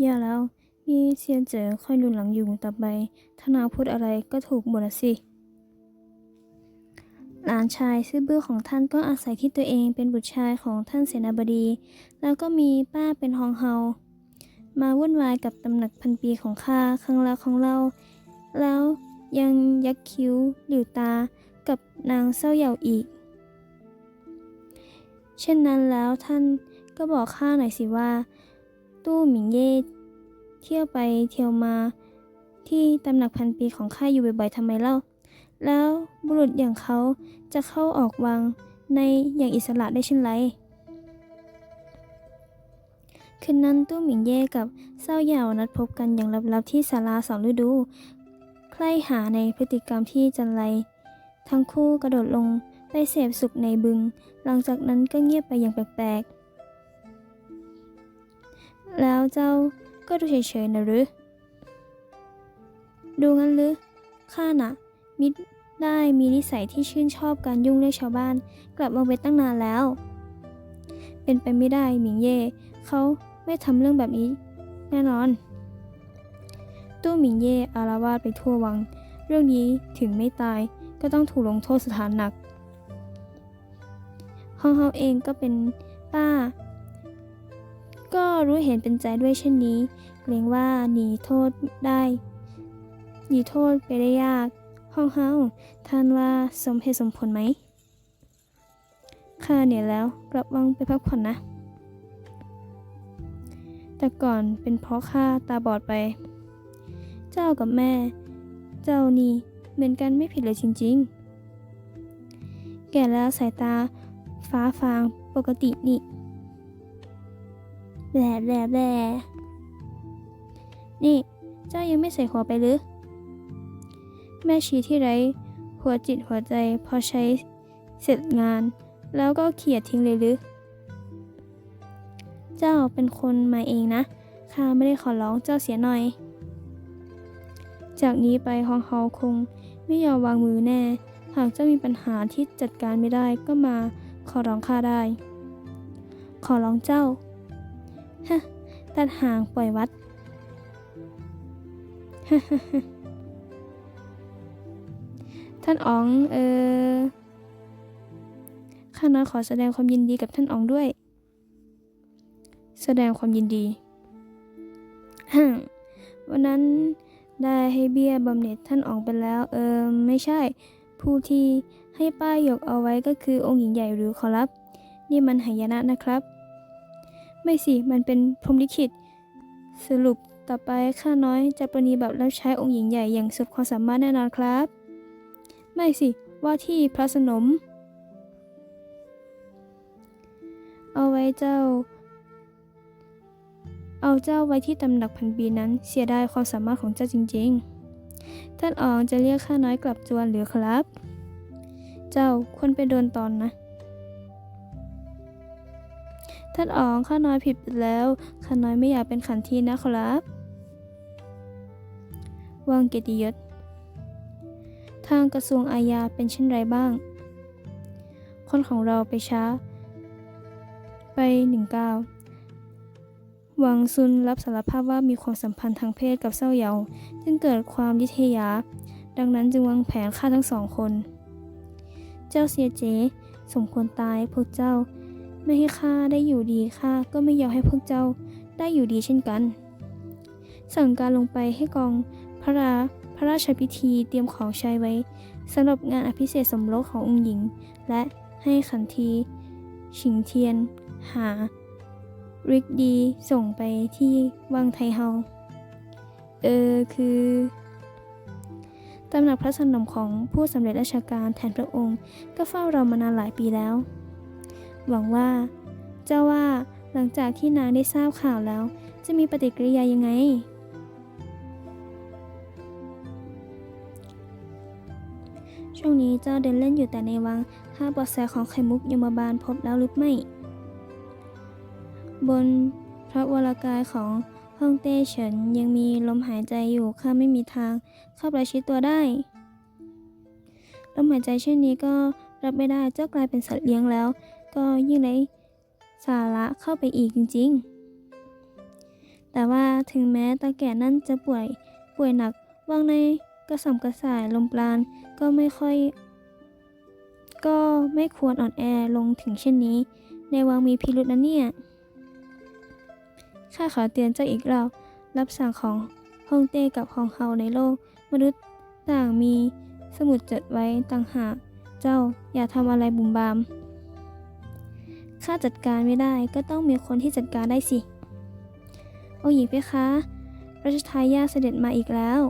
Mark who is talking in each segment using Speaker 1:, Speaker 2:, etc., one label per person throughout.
Speaker 1: อย่าแล้วนี่เซียนเจ๋อค่อยลุนหลังอยู่ต่อไปถ้านางพูดอะไรก็ถูกหมดสิ หลานชายซื่อบื้อของท่านก็อาศัยที่ตัวเองเป็นบุตรชายของท่านเสนาบดี แล้วก็มีป้าเป็นฮองเฮา มาวุ่นวายกับตำหนักพันปีของข้าครั้งล้วของเรา แล้วยังยักคิ้วหลิวตากับนางเศร้าเหยาอีก เช่นนั้นแล้วท่านก็บอกข้าหน่อยสิว่า ตู้หมิงเย่เที่ยวไปเที่ยวมาที่ตำหนักพันปีของข้าอยู่บ่อยๆทำไมเล่า แล้วบุรุษอย่างเขาจะเข้าออกวังในอย่างอิสระได้เช่นไรคืนนั้นตู้หมิงเย่กับเศร้าเหยาวนัดพบกันอย่างลับๆที่ศาลาสองฤดู ใคร่หาในพฤติกรรมที่จันไร ทั้งคู่กระโดดลงไปเสพสุขในบึง หลังจากนั้นก็เงียบไปอย่างแปลก แล้วเจ้าก็ดูเฉยๆนะหรือ ดูงั้นหรือข้าน่ะ มิได้มีนิสัยที่ชื่นชอบการยุ่งเรื่องชาวบ้าน กลับมาไปตั้งนานแล้ว เป็นไปไม่ได้หมิงเย่เขาไม่ทำเรื่องแบบนี้ แน่นอน ตู้หมิงเย่อารวาสไปทั่ววัง เรื่องนี้ถึงไม่ตายก็ต้องถูกลงโทษสถานหนักฮ่องเฮาเองก็เป็นป้า รู้เห็นเป็นใจด้วยเช่นนี้เกรงว่าหนีโทษได้หนีโทษไปได้ยาก ห้องเฮาท่านว่าสมเหตุสมผลไหมข้าเหนื่อยแล้วกลับวังไปพักผ่อนนะ แต่ก่อนเป็นเพราะข้าตาบอดไป เจ้ากับแม่ เจ้านี่เหมือนกันไม่ผิดเลยจริง ๆ แก่แล้วสายตาฟ้าฟางปกตินี่ แหล่แหล่แหล่นี่ เจ้ายังไม่ใส่หัวไปหรือ แม่ชีที่ไร หัวจิตหัวใจพอใช้เสร็จงาน แล้วก็เขี่ยทิ้งเลยหรือ เจ้าเป็นคนมาเองนะ ข้าไม่ได้ขอร้องเจ้าเสียหน่อย จากนี้ไปฮองเฮาคงไม่ยอมวางมือแน่ หากเจ้ามีปัญหาที่จัดการไม่ได้ก็มาขอร้องข้าได้ ขอร้องเจ้า ฮะตัดห่างปล่อยวัดท่านอ๋อง เออข้าน้อยขอแสดงความยินดีกับท่านอ๋องด้วย แสดงความยินดี วันนั้นได้ให้เบี้ยบำเหน็จท่านอ๋องไปแล้ว เออไม่ใช่ ผู้ที่ให้ป้ายหยกเอาไว้ก็คือองค์หญิงใหญ่หรือขอรับ นี่มันหายนะนะครับ ไม่สิ มันเป็นพรหมลิขิต สรุปต่อไปข้าน้อยจะประนีบัติรับใช้องค์หญิงใหญ่อย่างสุดความสามารถแน่นอนครับ ไม่สิ ว่าที่พระสนม เอาไว้เจ้า เอาเจ้าไว้ที่ตำหนักพันปีนั้น เสียดายความสามารถของเจ้าจริง ๆ ท่านอ๋องจะเรียกข้าน้อยกลับจวนหรือครับ เจ้าควรไปโดนตอนนะ ท่านอ๋องข้าน้อยผิดแล้วข้าน้อยไม่อยากเป็นขันทีนะครับ วังเกียรติยศ ทางกระทรวงอาญาเป็นเช่นไรบ้าง คนของเราไปช้า ไปหนึ่งก้าวหวังซุนรับสารภาพว่ามีความสัมพันธ์ทางเพศกับเศร้าเหยาจึงเกิดความยิเทยา ดังนั้นจึงวางแผนฆ่าทั้งสองคน เจ้าเสียเจ สมควรตายพวกเจ้า ไม่ให้ข้าได้อยู่ดีข้าก็ไม่ยอมให้พวกเจ้าได้อยู่ดีเช่นกัน สั่งการลงไปให้กองพระราพระราชพิธีเตรียมของใช้ไว้สำหรับงานอภิเษกสมรสขององค์หญิง และให้ขันทีชิงเทียน หา ริกดีส่งไปที่วังไทเฮา เออ คือตำหนักพระสนมของผู้สำเร็จราชการแทนพระองค์ก็เฝ้าเรามานานหลายปีแล้ว หวังว่า เจ้าว่าหลังจากที่นางได้ทราบข่าวแล้ว จะมีปฏิกิริยายังไง ช่วงนี้เจ้าเดินเล่นอยู่แต่ในวังหาบาะแสของไข่มุกยมบาลพบแล้วหรือไม่ บนพระวรากายของฮ่องเต้เฉินยังมีลมหายใจอยู่ข้าไม่มีทางเข้าประชิดตัวได้ลมหายใจเช่นนี้ก็รับไม่ได้เจ้ากลายเป็นสัตว์เลี้ยงแล้ว ก็ยิ่งไร้สาระเข้าไปอีกจริง ๆ แต่ว่าถึงแม้ตาแก่นั่นจะป่วยป่วยหนักว่างในกระสับกระส่ายลมปราณก็ไม่ค่อย ก็ไม่ควรอ่อนแอลงถึงเช่นนี้ ในวังมีพิรุษนะเนี่ยข้าขอเตือนเจ้าอีกรอบรับสั่งของฮ่องเต้กับฮองเฮาในโลก มนุษย์ต่างมีสมุดจดไว้ต่างหาก เจ้าอย่าทำอะไรบุ่มบาม ข้าจัดการไม่ได้ก็ต้องมีคนที่จัดการได้สิองค์หญิงเพคะรัชทายาเสด็จมาอีกแล้ว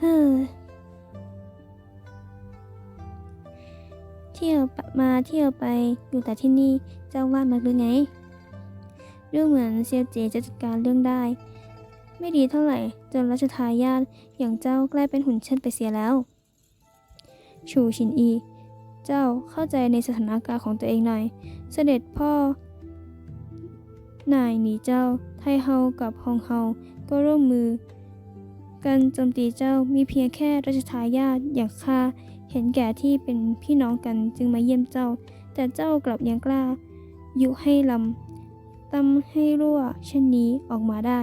Speaker 1: เฮ้อ เที่ยวมาเที่ยวไปอยู่แต่ที่นี่เจ้าว่างนักหรือไง ดูเหมือนเซียวเจจะจัดการเรื่องได้ ไม่ดีเท่าไหร่จนรัชทายาทอย่างเจ้ากลายเป็นหุ่นเชิดไปเสียแล้ว ชูชินอี เจ้าเข้าใจในสถานการณ์ของตัวเองหน่อย เสด็จพ่อ นายหนีเจ้า ไทเฮากับฮองเฮา ก็ร่วมมือ กันโจมตีเจ้ามีเพียงแค่รัชทายาทอย่างข้าเห็นแก่ที่เป็นพี่น้องกันจึงมาเยี่ยมเจ้า แต่เจ้ากลับยังกล้า ยุให้ลำตำให้รั่วเช่นนี้ออกมาได้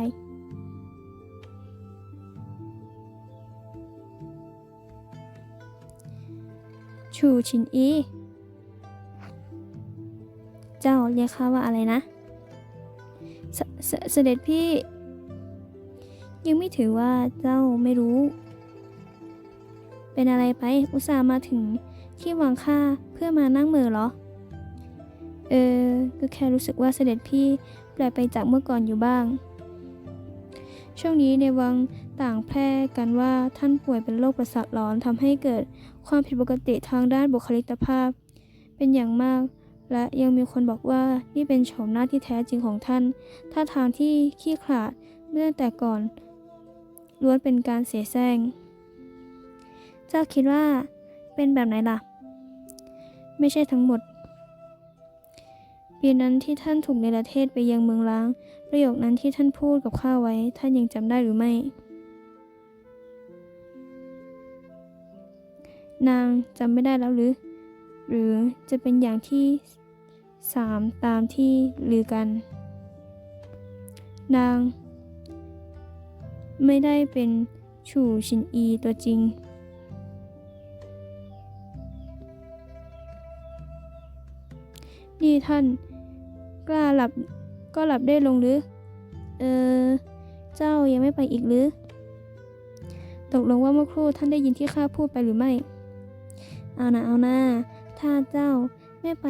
Speaker 1: ชูชินอี เจ้าเรียกข้าว่าอะไรนะเสสเสด็จพี่ ยังไม่ถือว่าเจ้าไม่รู้ เป็นอะไรไป อุตส่าห์มาถึงที่วังค่าเพื่อมานั่งเมือเหรอ เออ ก็แค่รู้สึกว่าเสด็จพี่แปลกไปจากเมื่อก่อนอยู่บ้าง ช่วงนี้ในวังต่างแพร่กันว่าท่านป่วยเป็นโรคประสาทหลอนทำให้เกิดความผิดปกติทางด้านบุคลิกภาพ เป็นอย่างมาก และยังมีคนบอกว่านี่เป็นโฉมหน้าที่แท้จริงของท่านท่าทางที่ขี้ขลาดเมื่อแต่ก่อนล้วนเป็นการเสียแซงเจ้าคิดว่าเป็นแบบไหนล่ะ ไม่ใช่ทั้งหมด ปีนั้นที่ท่านถูกในประเทศไปยังเมืองล้าง ประโยคนั้นที่ท่านพูดกับข้าไว้ ท่านยังจำได้หรือไม่ นางจำไม่ได้แล้วหรือ หรือจะเป็นอย่างที่สามตามที่ลือกัน นาง ไม่ได้เป็นชูชินอีตัวจริง นี่ท่าน กล้าหลับก็หลับได้ลงหรือ เออ เจ้ายังไม่ไปอีกหรือ ตกลงว่าเมื่อครู่ท่านได้ยินที่ข้าพูดไปหรือไม่ เอานะเอานะถ้าเจ้าไม่ไป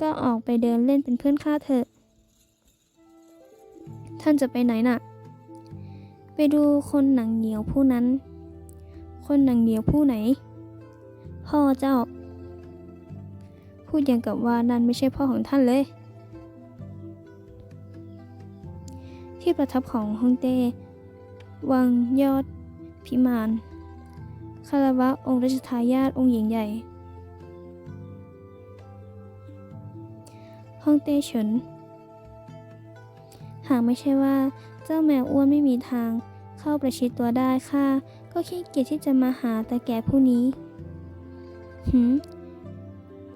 Speaker 1: ก็ออกไปเดินเล่นเป็นเพื่อนข้าเถอะ ท่านจะไปไหนน่ะ ไปดูคนหนังเหนียวผู้นั้น คนหนังเหนียวผู้ไหน พ่อเจ้า พูดอย่างกับว่านั่นไม่ใช่พ่อของท่านเลย ที่ประทับของฮ่องเต้ วังยอดพิมานคารวะองค์รัชทายาทองค์หญิงใหญ่ฮ่องเต้เฉิน หากไม่ใช่ว่าเจ้าแมวอ้วนไม่มีทาง เข้าประชิดตัวได้ค่ะ ก็ขี้เกียจที่จะมาหาตาแก่ผู้นี้ หืม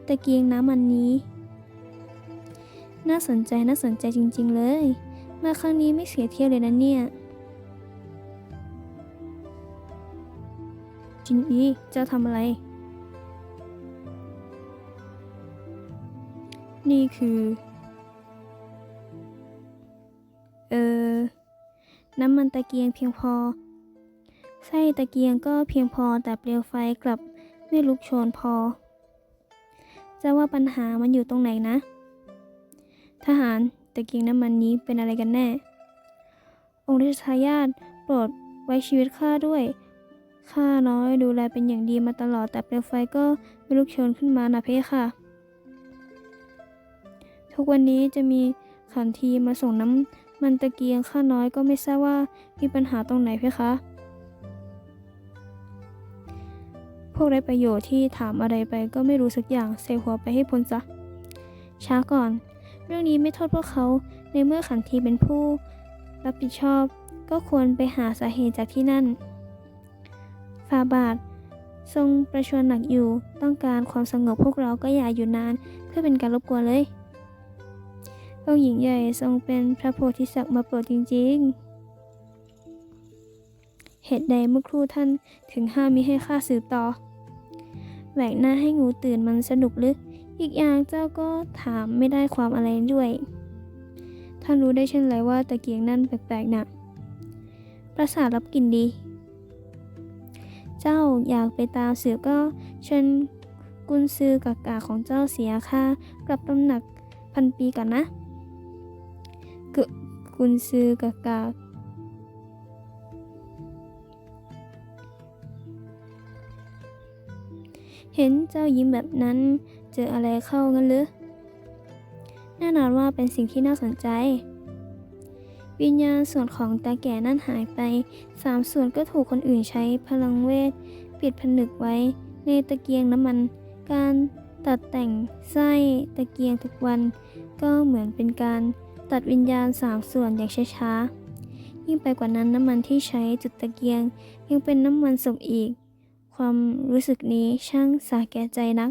Speaker 1: ตะเกียงน้ำมันนี้ น่าสนใจน่าสนใจจริง ๆ เลย มาครั้งนี้ไม่เสียเที่ยวเลยนะเนี่ยจินอีเจ้าทำอะไร นี่คือ เออ น้ำมันตะเกียงเพียงพอ ไส้ตะเกียงก็เพียงพอแต่เปลวไฟกลับไม่ลุกโชนพอ จะว่าปัญหามันอยู่ตรงไหนนะ ทหารตะเกียงน้ำมันนี้เป็นอะไรกันแน่ องค์รัชทายาทโปรดไว้ชีวิตข้าด้วย ข้าน้อยดูแลเป็นอย่างดีมาตลอดแต่เปลวไฟก็ไม่ลุกโชนขึ้นมานะเพค่ะ ทุกวันนี้จะมีขันทีมาส่งน้ำมันตะเกียงข้าน้อยก็ไม่ทราบว่ามีปัญหาตรงไหนเพคะ พวกไร้ประโยชน์ที่ถามอะไรไปก็ไม่รู้สักอย่างเซหัวไปให้พ้นซะ ช้าก่อน เรื่องนี้ไม่โทษพวกเขา ในเมื่อขันทีเป็นผู้ รับผิดชอบ ก็ควรไปหาสาเหตุจากที่นั่น ฟาบาท ทรงประชวรหนักอยู่ ต้องการความสงบพวกเราก็อย่าอยู่นาน เพื่อเป็นการรบกวนเลยองค์หญิงใหญ่ทรงเป็นพระโพธิสัตว์มาโปรดจริง ๆ เหตุใดเมื่อครู่ท่านถึงห้ามมิให้ข้าสืบต่อ แหวกหน้าให้งูตื่นมันสนุกหรือ อีกอย่างเจ้าก็ถามไม่ได้ความอะไรด้วย ท่านรู้ได้เช่นไรว่าตะเกียงนั่นแปลกๆนะ่ะประสาทรับกลิ่นดี เจ้าอยากไปตามสืบก็เชิญกุนซือกากาของเจ้าเสียค่ากลับตำหนักพันปีก่อนนะกกุนซือกากา เห็นเจ้ายิ้มแบบนั้น เจออะไรเข้างั้นหรือแน่นอนว่าเป็นสิ่งที่น่าสนใจ วิญญาณส่วนของตาแก่นั่นหายไป สามส่วนก็ถูกคนอื่นใช้พลังเวท ปิดผนึกไว้ ในตะเกียงน้ำมัน การตัดแต่งไส้ตะเกียงทุกวัน ก็เหมือนเป็นการตัดวิญญาณสามส่วนอย่างช้าๆยิ่งไปกว่านั้นน้ำมันที่ใช้จุดตะเกียง ยังเป็นน้ำมันศพอีก ความรู้สึกนี้ช่างสาแก่ใจนัก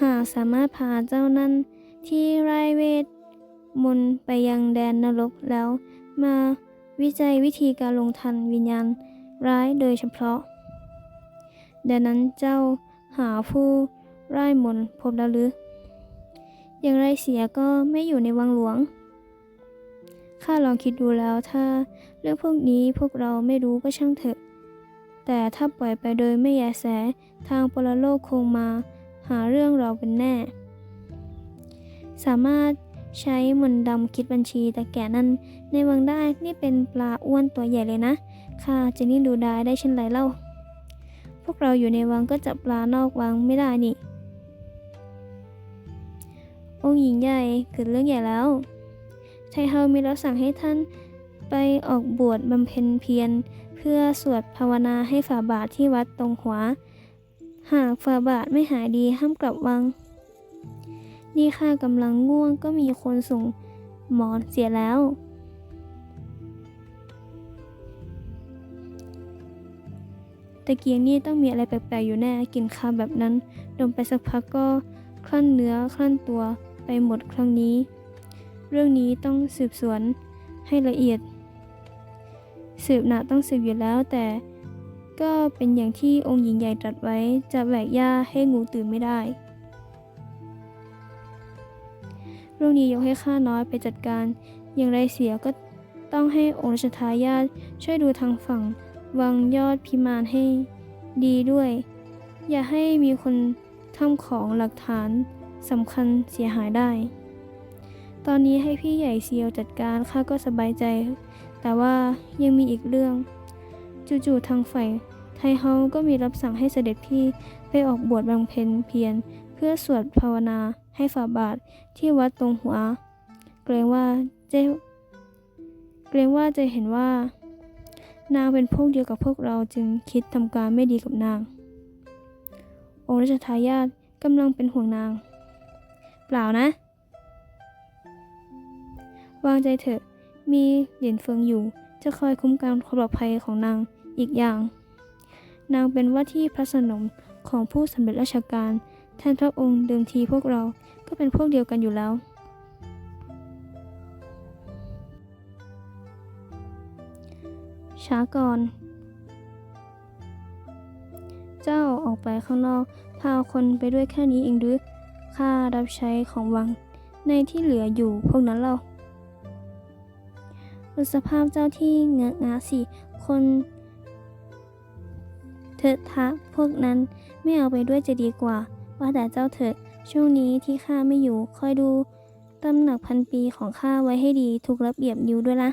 Speaker 1: หากสามารถพาเจ้านั้นที่ไร้เวทมนต์ไปยังแดนนรกแล้ว มาวิจัยวิธีการลงทันวิญญาณร้ายโดยเฉพาะ ดังนั้นเจ้าหาผู้ไร้มนต์พบแล้วหรืออย่างไรเสียก็ไม่อยู่ในวังหลวง ข้าลองคิดดูแล้วถ้าเรื่องพวกนี้พวกเราไม่รู้ก็ช่างเถอะ แต่ถ้าปล่อยไปโดยไม่แยแส ทางปรโลกคงมา หาเรื่องเราเป็นแน่ สามารถใช้มนต์ดำคิดบัญชีแต่แก่นั้นในวังได้นี่เป็นปลาอ้วนตัวใหญ่เลยนะข้าจะนี่ดูได้ได้เช่นไรเล่า พวกเราอยู่ในวังก็จับปลานอกวังไม่ได้นี่ องค์หญิงใหญ่เกิดเรื่องใหญ่แล้ว ไทเฮามีรับสั่งให้ท่านไปออกบวชบำเพ็ญเพียร เพื่อสวดภาวนาให้ฝ่าบาทที่วัดตรงหัว หากฝ่าบาทไม่หายดีห้ามกลับวัง นี่ข้ากำลังง่วงก็มีคนส่งหมอนเสียแล้ว ตะเกียงนี่ต้องมีอะไรแปลกๆอยู่แน่กินข้าวแบบนั้น ดมไปสักพักก็คลั่นเนื้อคลั่นตัวไปหมดครั้งนี้ เรื่องนี้ต้องสืบสวนให้ละเอียด สืบหนาต้องสืบอยู่แล้วแต่ก็เป็นอย่างที่องค์หญิงใหญ่ตรัสไว้จะแหวกหญ้าให้งูตื่นไม่ได้ เรื่องนี้ยกให้ข้าน้อยไปจัดการ อย่างไรเสียก็ต้องให้องค์รัชทายาทช่วยดูทางฝั่งวังยอดพิมานให้ดีด้วย อย่าให้มีคนทำของหลักฐานสำคัญเสียหายได้ ตอนนี้ให้พี่ใหญ่เซียวจัดการข้าก็สบายใจ แต่ว่ายังมีอีกเรื่อง จู่ๆทางฝ่ายไทเฮาก็มีรับสั่งให้เสด็จพี่ไปออกบวชบำเพ็ญเพียรเพื่อสวดภาวนาให้ฝ่าบาทที่วัดตรงหัว เกรงว่าจะเกรงว่าจะเห็นว่า นางเป็นพวกเดียวกับพวกเราจึงคิดทำการไม่ดีกับนาง องค์รัชทายาทกำลังเป็นห่วงนาง เปล่านะ วางใจเถอะ มีเหรียญเฟิงอยู่ จะคอยคุ้มกันความปลอดภัยของนางอีกอย่าง นางเป็นว่าที่พระสนมของผู้สำเร็จราชการ แทนพระองค์เดิมทีพวกเราก็เป็นพวกเดียวกันอยู่แล้ว ช้าก่อน เจ้าออกไปข้างนอก พาคนไปด้วยแค่นี้เองหรือข้ารับใช้ของวัง ในที่เหลืออยู่พวกนั้นเรา ดูสภาพเจ้าที่เงอะงะสิ คนเถอะทะพวกนั้นไม่เอาไปด้วยจะดีกว่า ว่าแต่เจ้าเถอะช่วงนี้ที่ข้าไม่อยู่คอยดูตำหนักพันปีของข้าไว้ให้ดีถูกระเบียบนิ้วด้วยนะ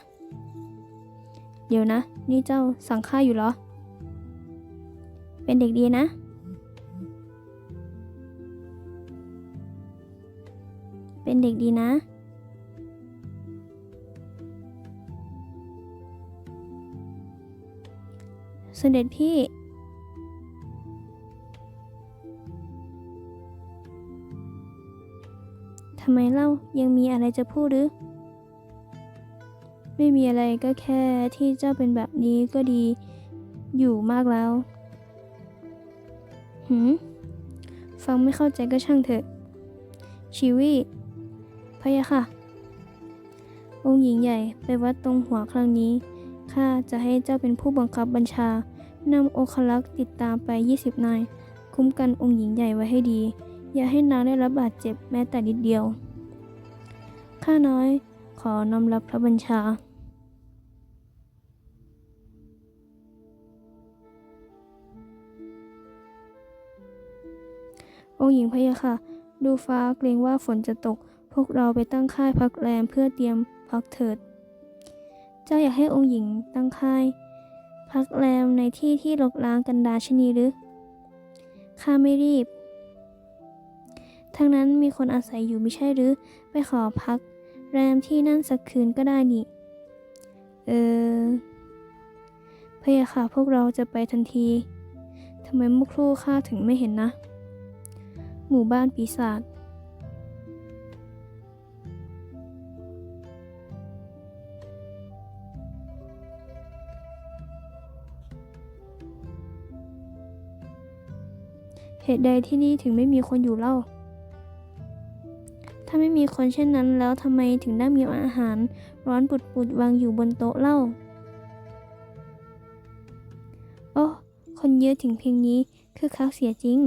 Speaker 1: เดี๋ยวนะ นี่เจ้าสั่งข้าอยู่เหรอ เป็นเด็กดีนะ เป็นเด็กดีนะ เสด็จพี่ ทำไมเล่ายังมีอะไรจะพูดหรือ ไม่มีอะไรก็แค่ที่เจ้าเป็นแบบนี้ก็ดีอยู่มากแล้ว หืม ฟังไม่เข้าใจก็ช่างเถอะ ชีวีพะยะค่ะ องค์หญิงใหญ่ไปวัดตรงหัวครั้งนี้ ข้าจะให้เจ้าเป็นผู้บังคับบัญชานำโอคลักษ์ติดตามไป 20 นาย คุ้มกันองค์หญิงใหญ่ไว้ให้ดี อย่าให้นางได้รับบาดเจ็บแม้แต่นิดเดียว ข้าน้อยขอนำรับพระบัญชา องค์หญิงพะยะค่ะ ดูฟ้าเกรงว่าฝนจะตก พวกเราไปตั้งค่ายพักแรมเพื่อเตรียมพักเถิด เจ้าอยากให้องค์หญิงตั้งค่าย พักแรมในที่ที่รกร้างกันดาชนีหรือ ข้าไม่รีบ ทั้งนั้นมีคนอาศัยอยู่ไม่ใช่หรือ ไปขอพัก แรมที่นั่นสักคืนก็ได้นี่ เออพะยะค่ะพวกเราจะไปทันที ทำไมเมื่อครู่ข้าถึงไม่เห็นนะ หมู่บ้านปีศาจ เหตุใดที่นี่ถึงไม่มีคนอยู่เล่า ถ้าไม่มีคนเช่นนั้นแล้วทำไมถึงได้มีอาหาร ร้อนปุดๆวางอยู่บนโต๊ะเล่า โอ้คนเยอะถึงเพียงนี้คือคักเสียจริง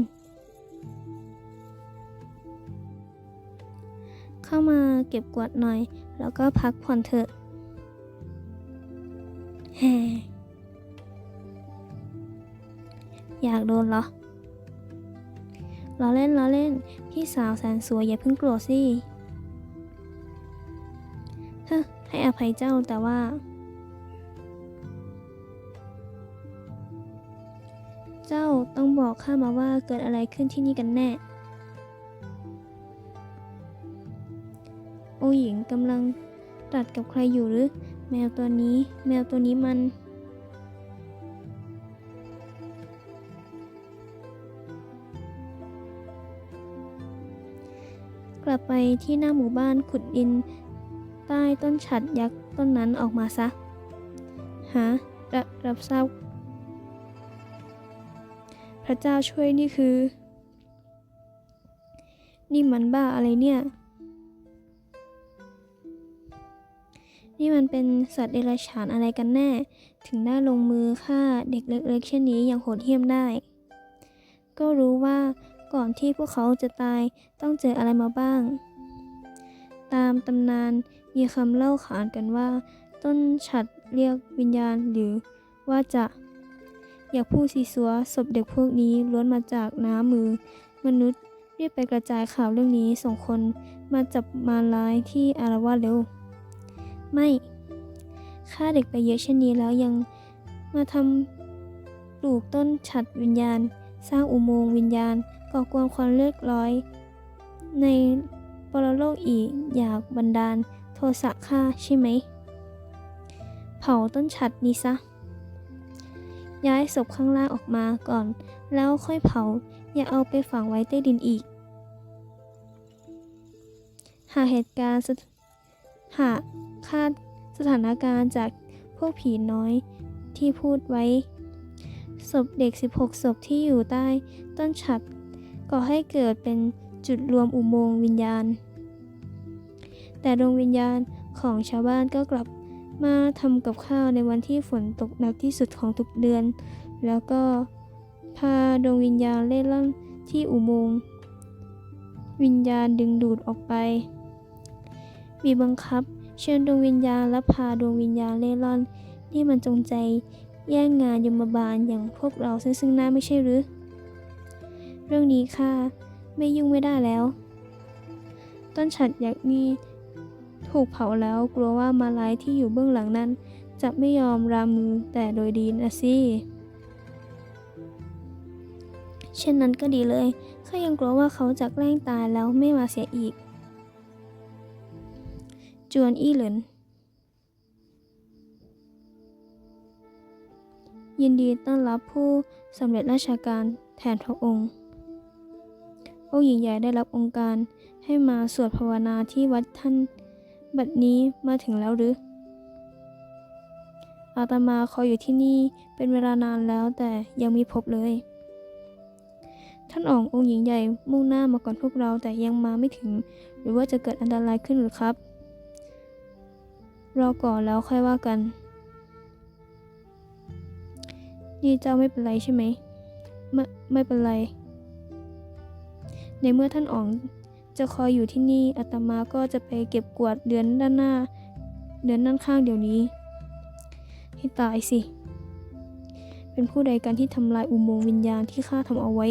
Speaker 1: เข้ามาเก็บกวาดหน่อย แล้วก็พักผ่อนเถอะแฮอยากโดนเหรอ ล้อเล่นล้อเล่น พี่สาวแสนสวยอย่าเพิ่งโกรธสิเฮ้ให้อภัยเจ้าแต่ว่า เจ้าต้องบอกข้ามาว่าเกิดอะไรขึ้นที่นี่กันแน่ โอหญิงกำลังตัดกับใครอยู่หรือ แมวตัวนี้ แมวตัวนี้มัน ลับไปที่หน้าหมู่บ้านขุดดิน ใต้ต้นฉัดยักษ์ต้นนั้นออกมาซะ หา รับรับทราบ พระเจ้าช่วยนี่คือ นี่มันบ้าอะไรเนี่ย นี่มันเป็นสัตว์เดรัจฉานอะไรกันแน่ ถึงได้ลงมือฆ่าเด็กเล็กๆเช่นนี้อย่างโหดเหี้ยมได้ ก็รู้ว่า ก่อนที่พวกเขาจะตายต้องเจออะไรมาบ้าง ตามตำนานมีคำเล่าขานกันว่า ต้นฉัดเรียกวิญญาณหรือว่าจะอยากพูดซีซัวศพเด็กพวกนี้ล้วนมาจากน้ำมือ มนุษย์รีบไปกระจายข่าวเรื่องนี้ส่งคนมาจับมารร้ายที่อารวาสเร็ว ไม่ฆ่าเด็กไปเยอะเช่นนี้แล้วยังมาทำปลูกต้นฉัดวิญญาณ สร้างอุโมงค์วิญญาณ ก่อกวนความเลือกร้อย ในปรโลกอีกอยากบันดาลโทสะฆ่าใช่ไหม เผาต้นฉัดนี้ซะ ย้ายศพข้างล่างออกมาก่อน แล้วค่อยเผา อย่าเอาไปฝังไว้ใต้ดินอีก หากเหตุการณ์หากคาดสถานการณ์จากพวกผีน้อยที่พูดไว้ศพเด็ก 16 ศพที่อยู่ใต้ต้นฉัด ก่อให้เกิดเป็นจุดรวมอุโมงค์วิญญาณ แต่ดวงวิญญาณของชาวบ้านก็กลับมาทำกับข้าวในวันที่ฝนตกหนักที่สุดของทุกเดือน แล้วก็พาดวงวิญญาณเล่ร่อนที่อุโมงค์วิญญาณดึงดูดออกไปบีบบังคับ เชิญดวงวิญญาณและพาดวงวิญญาณเล่ร่อนนี่มันจงใจแย่งงานยมบาลอย่างพวกเราซึ่งซึ่งหน้าไม่ใช่หรือ รื่องนี้ค่ะไม่ยุ่งไม่ได้แล้ว ต้นฉัดยักษ์นี้ถูกเผาแล้วกลัวว่ามาลายที่อยู่เบื้องหลังนั้น จะไม่ยอมรามือแต่โดยดีนะสิเช่นนั้นก็ดีเลยข้ายังกลัวว่าเขาจะแกล้งตายแล้วไม่มาเสียอีก จวนอี้เหลินยินดีต้อนรับผู้สำเร็จราชการแทนพระองค์ องค์หญิงใหญ่ได้รับองค์การให้มาสวดภาวนาที่วัดท่าน บัดนี้มาถึงแล้วหรือ อาตมาคอยอยู่ที่นี่เป็นเวลานานแล้วแต่ยังไมีพบเลย ท่านอ๋ององค์หญิงใหญ่มุ่งหน้ามาก่อนพวกเราแต่ยังมาไม่ถึง หรือว่าจะเกิดอันตรายขึ้นหรือครับรอก่อนแล้วค่อยว่ากัน นี่เจ้าไม่เป็นไรใช่ไหม ไม่ไม่เป็นไร ในเมื่อท่านอ๋องจะคอยอยู่ที่นี่อาตมาก็จะไปเก็บกวาดเดือนด้านหน้า เดือนด้านข้างเดี๋ยวนี้ ให้ตายสิ เป็นผู้ใดกันที่ทำลายอุโมงค์วิญญาณที่ข้าทำเอาไว้